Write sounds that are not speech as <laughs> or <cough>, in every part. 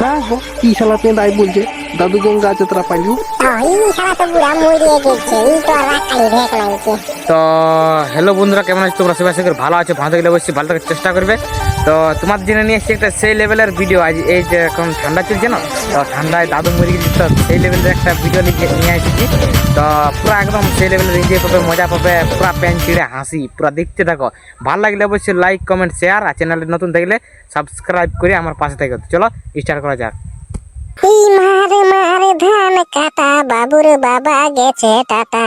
না গো কি শালা তাই বলছে? দাদু গঙ্গা যাত্রা পাইলু? এই শালা তো হ্যালো বন্ধুরা কেমন আছো তোমরা? সবাই করি ভালো আছো ভালো থাকলে অবশ্যই ভালো থাকার চেষ্টা করবে। তো তোমার জন্য নিয়ে এসেছি একটা সেই লেভেলের ভিডিও আজ এই যে এখন ঠান্ডা চলছে না? তো ঠান্ডায় দাদু মরে গেছে তো সেই লেভেলের একটা ভিডিও নিয়ে এসেছি তো পুরো একদম সেই লেভেলের এনজয় পাবে মজা পাবে পুরো প্যান চিড়ে হাসি পুরো দেখতে থাকো। ভালো লাগলে অবশ্যই লাইক কমেন্ট শেয়ার আর চ্যানেলে নতুন থাকলে সাবস্ক্রাইব করে আমার পাশে থাকো। চলো স্টার্ট করা যাক। এই মার মার ধান কাটা বাবুর বাবা গেছে টাটা।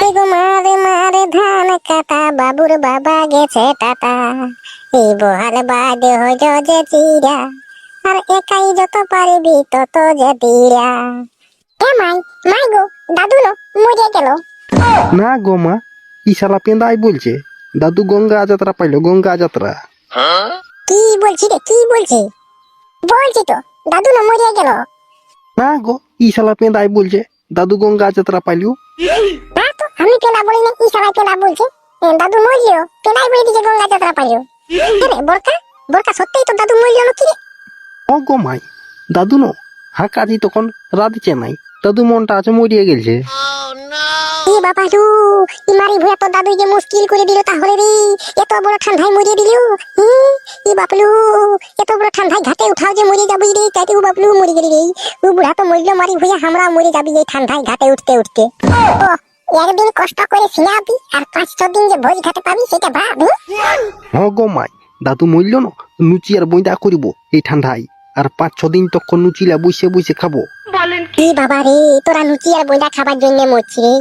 এই গো মার মার ধান কাটা বাবুর বাবা গেছে টাটা। এই বহাল বাদে হজ যে চিরা আর একাই যত পারবি তত যে তীরা এ মাই মাই গো দাদু লো মরে গেল। না গো মা কি শালা পেঁদাই বলছে? দাদু গঙ্গা যাত্রা পাইলো গঙ্গা যাত্রা। কি বলছি রে কি বলছি? বলছি তো। দাদু লো মরে গেল? না গো কি শালা পেঁদাই বলছে। দাদু গঙ্গা যাত্রা পাইলু। না তো আমি পেলা বলি না কি সবাই পেলা বলছে। এ, দাদু মরলিও পেলাই বলে দিকে গঙ্গা যাত্রা পারিও আরে বোরকা বোরকা সত্যিই তো দাদু মরলিও না কি রে? ও গো মাই দাদু নো হাঁকাজি তখন রাঁধছে নাই। দাদু মনটা আছে মরিয়ে গেছে এ বাবা লু ই মারি ভুয়া তো দাদু যে মুশকিল করে দিল তাহলে রে। এত বড় ঠান্ডায় মরিয়ে দিল বাপলু এত বড় ঠান্ডায় ঘাটে উঠাও যে মরে যাবি রে। তাইতে ও বাপলু মরে গেলি রে। ও বুড়া তো মরল, মারি ভুয়া আমরা মরে যাবি এই ঠান্ডায় ঘাটে উঠতে উঠতে। একদিন কষ্ট করে সিনাবি আর পাঁচ ছ দিন যে ভোজ ঘাটে পাবি সেটা ভাব হ্যাঁ? মাই, দাদু মরল না, লুচি আর বইদা করিব এই ঠান্ডায়। আর পাঁচ ছ দিন তখন লুচিলা বসে বসে খাব। কি? বাবা রে তোরা লুচি আর বইটা খাবার জন্য মরছি রে?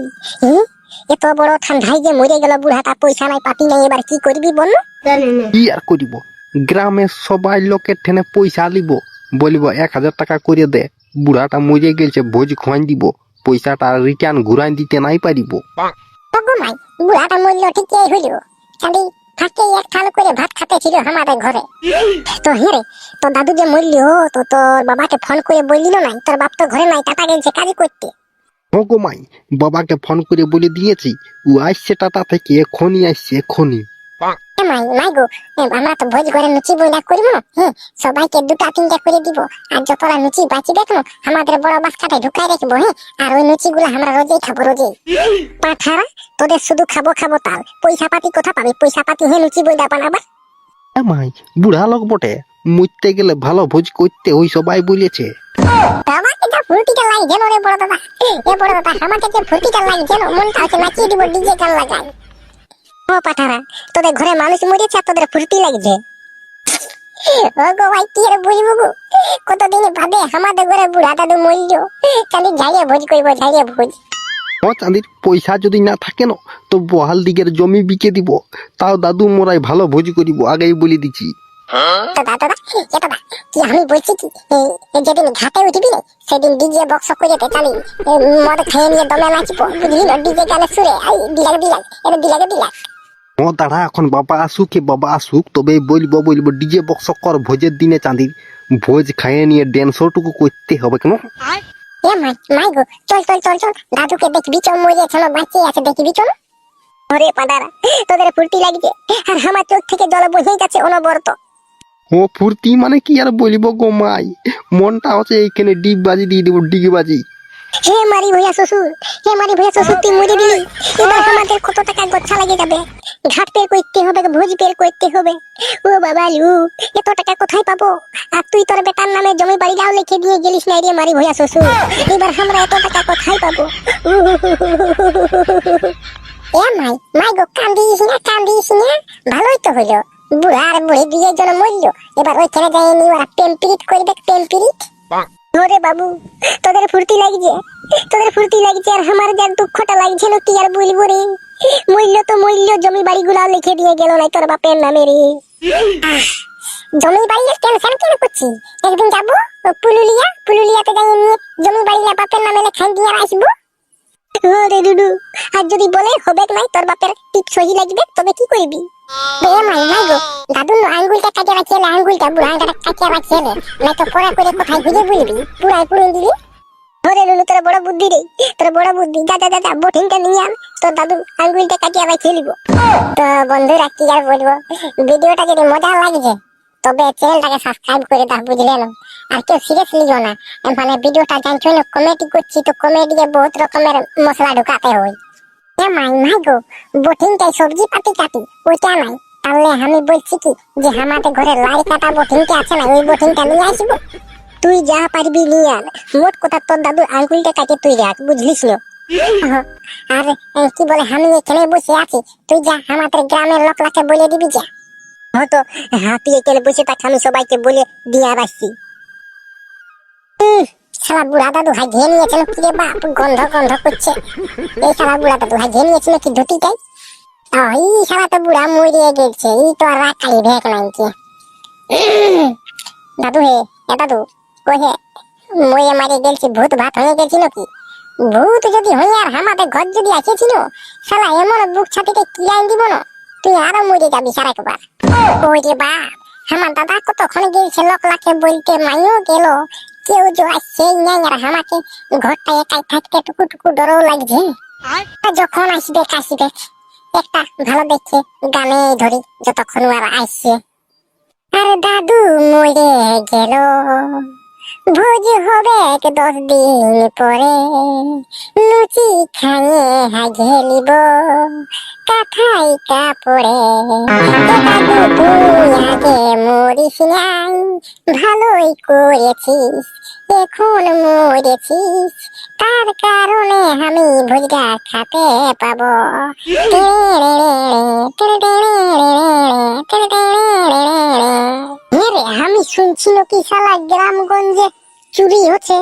এত বড় ঠান্ডায় যে মরে গেল বুড়াটা পয়সা নাই পাতি নাই এবার কি করবি বল? কি আর করিব? গ্রামের সবাই লোকের ঠেনে পয়সা লিব। বলিব এক হাজার টাকা করে দে বুড়াটা মরে গেছে ভোজ খোয়াই দিব। পয়সাটা রিটার্ন ঘুরাই দিতে নাই পারিব। বুড়াটা মরল ঠিকই হইল খালি ফাঁকে এক থাল করে ভাত খাতে ছিল আমাদের ঘরে। তো হ্যাঁ রে তো দাদু যে ও তো তোর বাবাকে ফোন করে বললিল নাই? তোর বাপ তো ঘরে নাই, টাটা গেছে কাজ করতে। গো মাই, বাবাকে ফোন করে বলে দিয়েছি, ও আসছে টাটা থেকে, এখনই আসছে, এখনই। মাই মাই গো। আমরা তো ভোজ করে লুচি বইলা করব হ্যাঁ সবাইকে দুটা তিনটা করে দিব। আর যতটা লুচি বাঁচি দেখো আমাদের বড় বাসকাটায় ঢুকাই রাখব হ্যাঁ আর ওই লুচি গুলো আমরা রোজই খাব রোজই। পাঠারা তোদের শুধু খাব খাব তাল। পয়সা পাতি কোথা পাবি? পয়সা পাতি হয়ে লুচি বইলা বানাবা। মাই বুড়া লোক বটে। মরতে গেলে ভালো ভোজ করতে ওই সবাই বলেছে। আমাকে যা ফুর্তিটা লাগে রে বড় দাদা। এ বড় দাদা আমাকে যে ফুর্তিটা লাগে যেন মনটা হচ্ছে নাচিয়ে দিব ডিজে গান লাগাই। ও পাঠারা তোদের ঘরে মানুষ মরেছে আর তোদের ফুর্তি লাগছে। ও গো ভাই কি রে বুঝব গো? কতদিন বাদে আমাদের ঘরে বুড়া দাদু মরল খালি ঝাড়িয়ে ভোজ করব ঝাড়িয়ে ভোজ। ও চাঁদির পয়সা যদি না থাকে না তো বহাল দিকের জমি বিকে দিব তাও দাদু মোরাই ভালো ভোজ করিব আগেই বলে দিছি। দাদা দাদা এ দাদা কি আমি বলছি কি? এই- এই যেদিন ঘাটে উঠবি না সেদিন ডিজে বক্স করে পেতালি মদ খেয়ে নিয়ে দমে নাচবো বুঝলি না? ডিজে গানে সুরে আই দিলাগ দিলাগ এটা দিলাগে দিলাগ ও দাঁড়া এখন বাবা আসুক বাবা আসুক তবে বলব বলব ডিজে বক্স কর ভোজের দিনে চাঁদির ভোজ খাইয়ে নিয়ে ড্যান্সটুকু করতে হবে কেন? চল চল চল চল। দাদুকে দেখবি চল মরে এখনও বাঁচিয়ে আছে দেখবি চল। ওরে পাদারা তোদের ফুর্তি লাগছে। আর আমার চোখ থেকে জল বসেই যাচ্ছে অনবরত। ও ফুর্তি মানে কি আর বলব গো মাই? মনটা হচ্ছে এইখানে ডিগ বাজি দিয়ে দেবো ডিগ বাজি। হে মারি ভইয়া শ্বশুর হে মারি ভইয়া শ্বশুর তুই মরে দিলি। এবার আমাদের কত টাকা গচ্ছা লাগে যাবে। ঘাট পের করতে হবে ভোজ পের করতে হবে। ও বাবা লু এত টাকা কোথায় পাবো? আর তুই তোর বেটার নামে জমি বাড়িটাও লিখে দিয়ে গেলিস না রে মারি ভইয়া শ্বশুর। এবার আমরা এত টাকা কোথায় পাবো? এ মাই মাই গো কান্দিস না কান্দিস না। ভালোই তো হইল বুড়া আর বুড়ি বিয়ের জন্য মরলো। এবার ওইখানে যাই নি ওরা প্রেম পিরিত করবে প্রেম পিরিত ওরে বাবু তোদের ফুর্তি লাগছে? তোদের ফুর্তি লাগছে আর আমার যার দুঃখটা লাগছে না কি আর বলব রে। মূল্য তো মূল্য, জমি বাড়ি গুলাও লিখে দিয়ে গেল না তোর বাপের নামে রে জমি বাড়ির টেনশন কেন করছি? একদিন যাব পুলুলিয়া পুলুলিয়াতে যাই নিয়ে জমি বাড়ি বাপের নামে লেখাই দিয়ে আসব। ওরে দুদু, আর যদি বলে হবে নাই তোর বাপের টিপ সহি লাগবে, তবে কি করবি? বে মাই মাই গো। দাদু আঙ্গুলটা কাটিয়ে রাখিয়ে আঙ্গুলটা বুড়া আঙ্গুলটা কাটিয়ে রাখিয়ে না। তো পড়া করে কোথায় খুঁজে বলবি? পুরাই পুরো দিবি ওরে লুলু, তোর বড় বুদ্ধি রে, তোর বড় বুদ্ধি। যা যা বোটিংটা নিয়ে আন, তোর দাদু আঙ্গুলটা কাটিয়ে রাখিয়ে নিব। তো বন্ধুরা, কি আর বলব? ভিডিওটা যদি মজা লাগছে, তবে চ্যানেলটাকে সাবস্ক্রাইব করে দাও, বুঝলে না? আর কেউ সিরিয়াস লিও না। মানে ভিডিওটা জানছো না কমেডি করছি, তো কমেডি বহুত রকমের মশলা ঢুকাতে হয়। এ মাই মাই গো বটিনটাই সবজি পাতি কাটি, ওইটা নাই। তাহলে আমি বলছি কি, যে আমাদের ঘরে লাই কাটা বটিনটা আছে না, ওই বটিনটা নিয়ে আসব? তুই যা পারবি নিয়ে আন মোট কথা তোর দাদু আঙ্গুলটা কাটে তুই রাখ বুঝলিস না <laughs> আর কি বলে আমি এখানে বসে আছি? তুই যা আমাদের গ্রামের লোকলাকে বলে দিবি যা। হয়তো হ্যাঁ তুই এখানে বসে থাক আমি সবাইকে বলে দিয়ে আসছি। শালা বুড়া দাদু হাই ঘেয়ে নিয়েছিল কি রে বাপ গন্ধ গন্ধ করছে। এই শালা বুড়া দাদু হাই ঘেয়ে নিয়েছিল কি ধুতিটাই? এই শালা তো বুড়া মরিয়ে গেছে এই তো আর ভেক নাই কি। দাদু হে এ দাদু কই হে মরিয়ে মারি গেলছি, ভূত ভাত হয়ে গেছিল কি? ভূত যদি হই আর আমাদের ঘর যদি আসেছিল শালা এমন বুক ছাতিতে কিলাইন দিব না? তুই আরও মরে যাবি সারা একবার। ওই রে বাপ আমার দাদা কতক্ষণ গেছে লোক লাখে বলতে মাইও গেল। কেউ যে আসছে নাই আর আমাকে ঘরটা একাই থাকতে টুকু টুকু ডরও লাগছে। যখন আসবে আসবে একটা ভালো দেখে গানে ধরি, যতক্ষণ আর আসছে আরে দাদু, মরে গেল। ভোজ হবে দশ দিন পরে। লুচি খাইয়ে হাগে নিব কাঠাই কাপড়ে। এ দাদু তুই আগে মরিস নাই, ভালোই করেছিস, এখন মরেছিস। তার কারণে আমি ভোজটা খাতে পাবো। আমি শুনছি নাকি শালা গ্রামগঞ্জে চুরি হচ্ছে।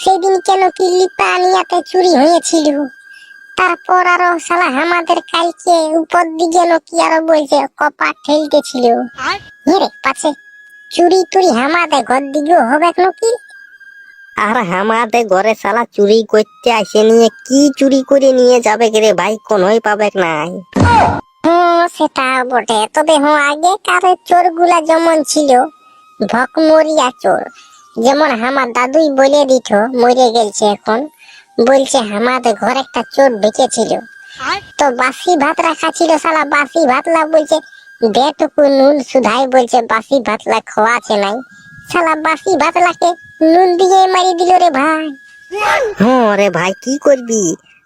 সেদিন কেন কি লিপানিয়াতে চুরি হয়েছিল। তারপর আরও শালা আমাদের কালকে উপর দিকে নাকি আরও বলছে কপা ঠেলতেছিল। রে পাছে চুরি টুরি আমাদের ঘর দিকেও হবে নাকি আর আমাদের ঘরে শালা চুরি করতে আসে নিয়ে কি চুরি করে নিয়ে যাবে রে? ভাই কোনোই পাবে নাই? সেটা বটে। তবে হ্যাঁ আগে কারের চোরগুলা যেমন ছিল ভকমরিয়া চোর। যেমন আমার দাদুই বলে দিত মরে গেছে এখন। বলছে আমাদের ঘরে একটা চোর ঢুকেছিল তো বাসি ভাত রাখা ছিল শালা বাসি ভাতলা বলছে বেটুকু নুন সুধাই বলছে বাসি ভাতলা খোয়াছে নাই। শালা বাসি ভাতলাকে নুন দিয়ে মারি দিল রে ভাই। হ্যাঁ রে ভাই কি করবি?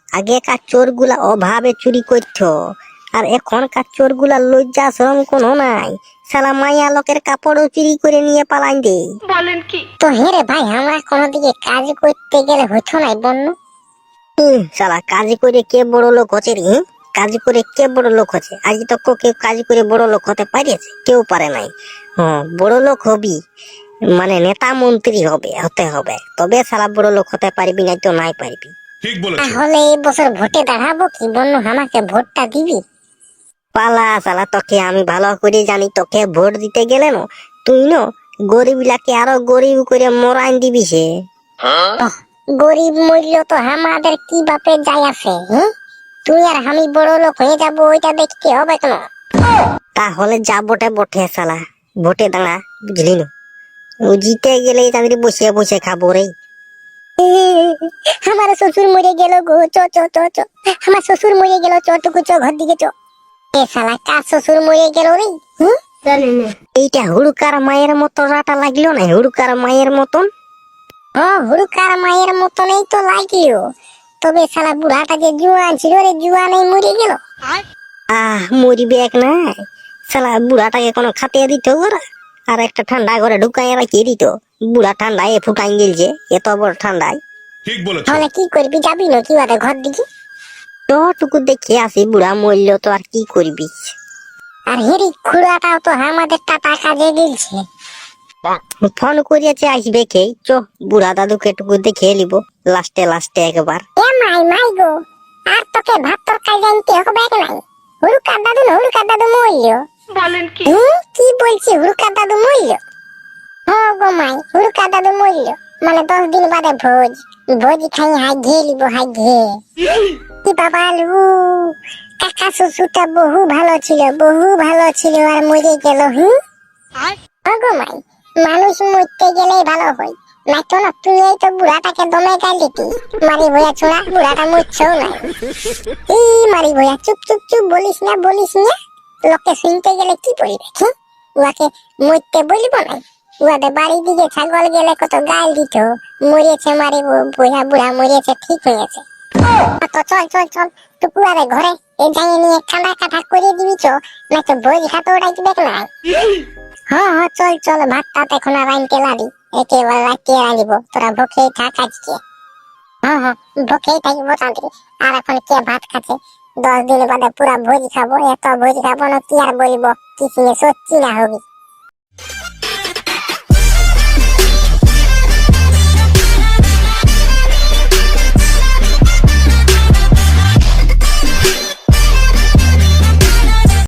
আগেকার চোরগুলা অভাবে চুরি করতো। আর এখনকার চোরগুলা লজ্জা সরম কোনো নাই। সালা মাইয়া লোকের কাপড়ও চুরি করে নিয়ে পালাইন দে। বলেন কি? তো হ্যাঁ রে ভাই আমরা কোনো দিকে কাজ করতে গেলে হতো নাই বন্য? হুম, শালা কাজ করে কে বড় লোক হচ্ছে রে কাজ করে কে বড় লোক হচ্ছে? আজ তো কেউ কাজ করে বড় লোক হতে পারিয়েছে কেউ পারে নাই। হ্যাঁ বড় লোক হবি মানে নেতা মন্ত্রী হবে হতে হবে। তবে সারা বড় লোক হতে পারবি না তো নাই পারবি। ঠিক বলেছ। তাহলে এই বছর ভোটে দাঁড়াবো কি বন্য? আমাকে ভোটটা দিবি? পালা সালা তোকে আমি ভালো করে জানি তোকে ভোট দিতে গেলে না তুই ন গরিবলাকে আরও গরিব করে মরাইন দিবি সে। গরিব মূল্য তো আমাদের কি বাপে যাই আছে তুই আর আমি বড় লোক হয়ে যাব ওইটা দেখতে হবে কেন? তাহলে যা বটে বটে সালা ভোটে দাঁড়া বুঝলি না? জিতে গেলে তাদের বসে বসে খাব রে। আমার শ্বশুর মরে গেল গো চ চ চ চ। আমার শ্বশুর মরে গেল চ টুকু চ ঘর দিকে চ। এ শালা কার শ্বশুর মরে গেল রে? হুম? এইটা হুড়কার মায়ের মতো রাটা লাগল না? হুড়কার মায়ের মতন? হুড়কার মায়ের মতনই তো লাগল। তবে শালা বুড়াটা যে জুয়ান ছিল রে জুয়ানেই মরে গেল। আহ মরিবে এক নাই। সালা বুড়াটাকে কোনো খাতে দিত ওরা? আর একটা ঠান্ডা ঘরে ঢুকাই রাখিয়ে দিত। বুড়া ঠান্ডায় ফুটাই গেলছে এত বড় ঠান্ডায়। ঠিক বলেছ। তাহলে কি করবি? যাবি না কি ঘর দিকে? টুকু দেখে আসি বুড়া মরল তো আর কি করবি? আর হেরি খুড়াটাও তো আমাদের টাকা কাজে গেলছে ফোন করিয়াছে আসবে কে? চ বুড়া দাদুকে টুকু দেখে নিব লাস্টে লাস্টে একবার। এ মাই মাই গো আর তোকে ভাত তরকারি জানতে হবে কি নাই? হুড়কার দাদু না হুড়কার দাদু মরল? বলেন কি? কি বলছি হুড়কার দাদু মরল? হ্যাঁ গো মাই হুড়কার দাদু মরল। মানে দশ দিন বাদে ভোজ। ভোজ খাই হাই ঘিয়ে লিব হাই ঘিয়ে কি বাবা লু? কাকা শ্বশুরটা বহু ভালো ছিল বহু ভালো ছিল আর মরে গেল হুম গো মাই মানুষ মরতে গেলেই ভালো হয়। না তো না তুই এই তো বুড়াটাকে দমে মারি ভয়া ছোড়া বুড়াটা মরছেও নাই। এই মারি ভয়া চুপ চুপ চুপ বলিস না বলিস না। লোকে শুনতে গেলে কি পরিবেশ হ্যাঁ? উহাকে মরতে বলব না উহাদের বাড়ি দিকে ছাগল গেলে কত গাল দিত। মরেছে মারি বুড়া বুড়া মরেছে ঠিক হয়েছে হ্যাঁ হ্যাঁ চল ভাতটা এখন আর লাবি, একেবারে রাখিয়ে রাঁধিব তোরা ভুখেই থাক আজকে। হ্যাঁ হ্যাঁ ভুখেই থাকিব তান্ত্রি আর এখন কে ভাত খাচ্ছে? দশ দিন বাদে পুরা ভোজ খাব, এত ভোজ খাব না, কি আর বলব? কিছু সত্যি না হবি।